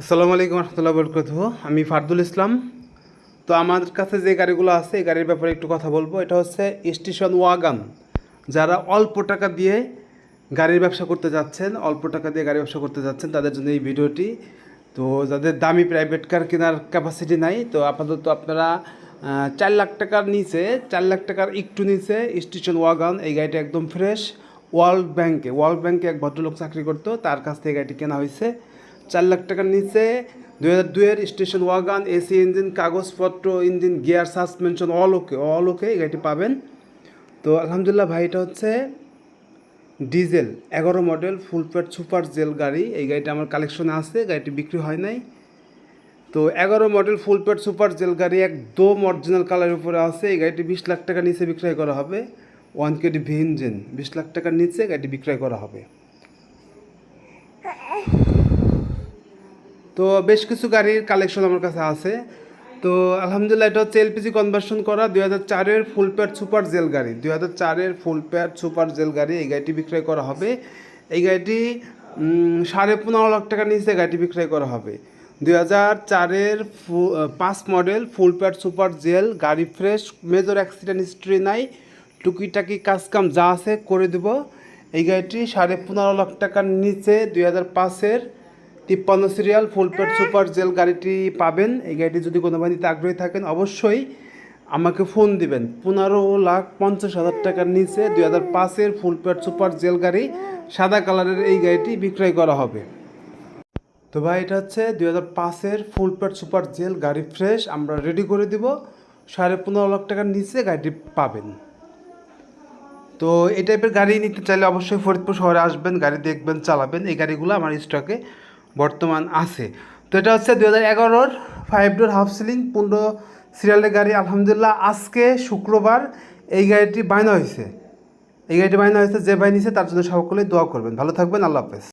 আসসালামু আলাইকুম রহমতুল্লাহ বরকত আমি ফারদুল ইসলাম। তো আমার কাছে যে গাড়িগুলো আছে, এই গাড়ির ব্যাপারে একটু কথা বলব। এটা হচ্ছে স্টেশন ওয়াগান। যারা অল্প টাকা দিয়ে গাড়ির ব্যবসা করতে যাচ্ছেন, অল্প টাকা দিয়ে গাড়ি ব্যবসা করতে যাচ্ছেন, তাদের জন্য এই ভিডিওটি। তো যাদের দামি প্রাইভেট কার কেনার ক্যাপাসিটি নাই, তো আপাতত আপনারা চার লাখ টাকার নিচে, চার লাখ টাকার একটু নিচে স্টেশন ওয়াগান, এই গাড়িটা একদম ফ্রেশ ওয়ার্ল্ড ব্যাংকে ওয়ার্ল্ড ব্যাংকে এক ভদ্রলোক চাকরি করতো, তার কাছ থেকে গাড়িটি কেনা হয়েছে। চার লাখ টাকার নিচে, দুই হাজার দুইয়ের স্টেশন ওয়াগান, এসি ইঞ্জিন, কাগজপত্র, engine, gear, suspension, all okay all okay এই গাড়িটি পাবেন। তো আলহামদুলিল্লাহ ভাই, এটা হচ্ছে ডিজেল, এগারো model, full pad super gel গাড়ি। এই গাড়িটা আমার কালেকশনে আছে, গাড়িটি বিক্রি হয় নাই। তো এগারো model, full pad super gel গাড়ি, একদম অরিজিনাল কালারের উপরে আছে। এই গাড়িটি বিশ লাখ টাকার নিচে বিক্রয় করা হবে। ওয়ান কেডি ভি ইঞ্জিন, বিশ লাখ টাকার নিচে গাড়িটি বিক্রয় করা হবে। তো বেশ কিছু গাড়ির কালেকশন আমার কাছে আছে। তো আলহামদুলিল্লাহ এটা হচ্ছে এলপিজি কনভার্সন করা দুই হাজার চারের ফুল প্যাড সুপার জেল গাড়ি। দুই হাজার চারের ফুল প্যাড সুপার জেল গাড়ি এই গাড়িটি বিক্রয় করা হবে। এই গাড়িটি সাড়ে পনেরো লাখ টাকা নিচে গাড়িটি বিক্রয় করা হবে। দুই হাজার চারের ফু- পাঁচ model full pad super gel গাড়ি ফ্রেশ মেজর অ্যাক্সিডেন্ট হিস্ট্রি নাই। টুকিটাকি কাজকাম যা আছে করে দেব। এই গাড়িটি সাড়ে পনেরো লাখ টাকার নিচে দুই হাজার পাঁচের তিপ্পান্ন সিরিয়াল ফুল সুপার জেল গাড়িটি পাবেন। এই গাড়িটি যদি কোনো বাড়িতে আগ্রহী থাকেন, অবশ্যই আমাকে ফোন দিবেন। পনেরো লাখ পঞ্চাশ হাজার টাকার নিচে দুই হাজার পাঁচের ফুল সুপার জেল গাড়ি, সাদা কালারের এই গাড়িটি বিক্রয় করা হবে। তো ভাই, এটা হচ্ছে দুই হাজার পাঁচের ফুল সুপার জেল গাড়ি ফ্রেশ আমরা রেডি করে দিব। সাড়ে পনেরো লাখ টাকার নিচে গাড়িটি পাবেন। তো এই টাইপের গাড়ি নিতে চাইলে অবশ্যই ফরিদপুর শহরে আসবেন, গাড়ি দেখবেন, চালাবেন। এই গাড়িগুলো আমার স্টকে বর্তমান আছে। তো এটা হচ্ছে দু হাজার এগারোর ফাইভ ডোর হাফ সিলিং পনেরো সিরিয়ালের গাড়ি। আলহামদুলিল্লাহ, আজকে শুক্রবার এই গাড়িটি বায়না হয়েছে। এই গাড়িটি বায়না হয়েছে, যে বাইনিছে তার জন্য সকলেই দোয়া করবেন। ভালো থাকবেন, আল্লাহ হাফেজ।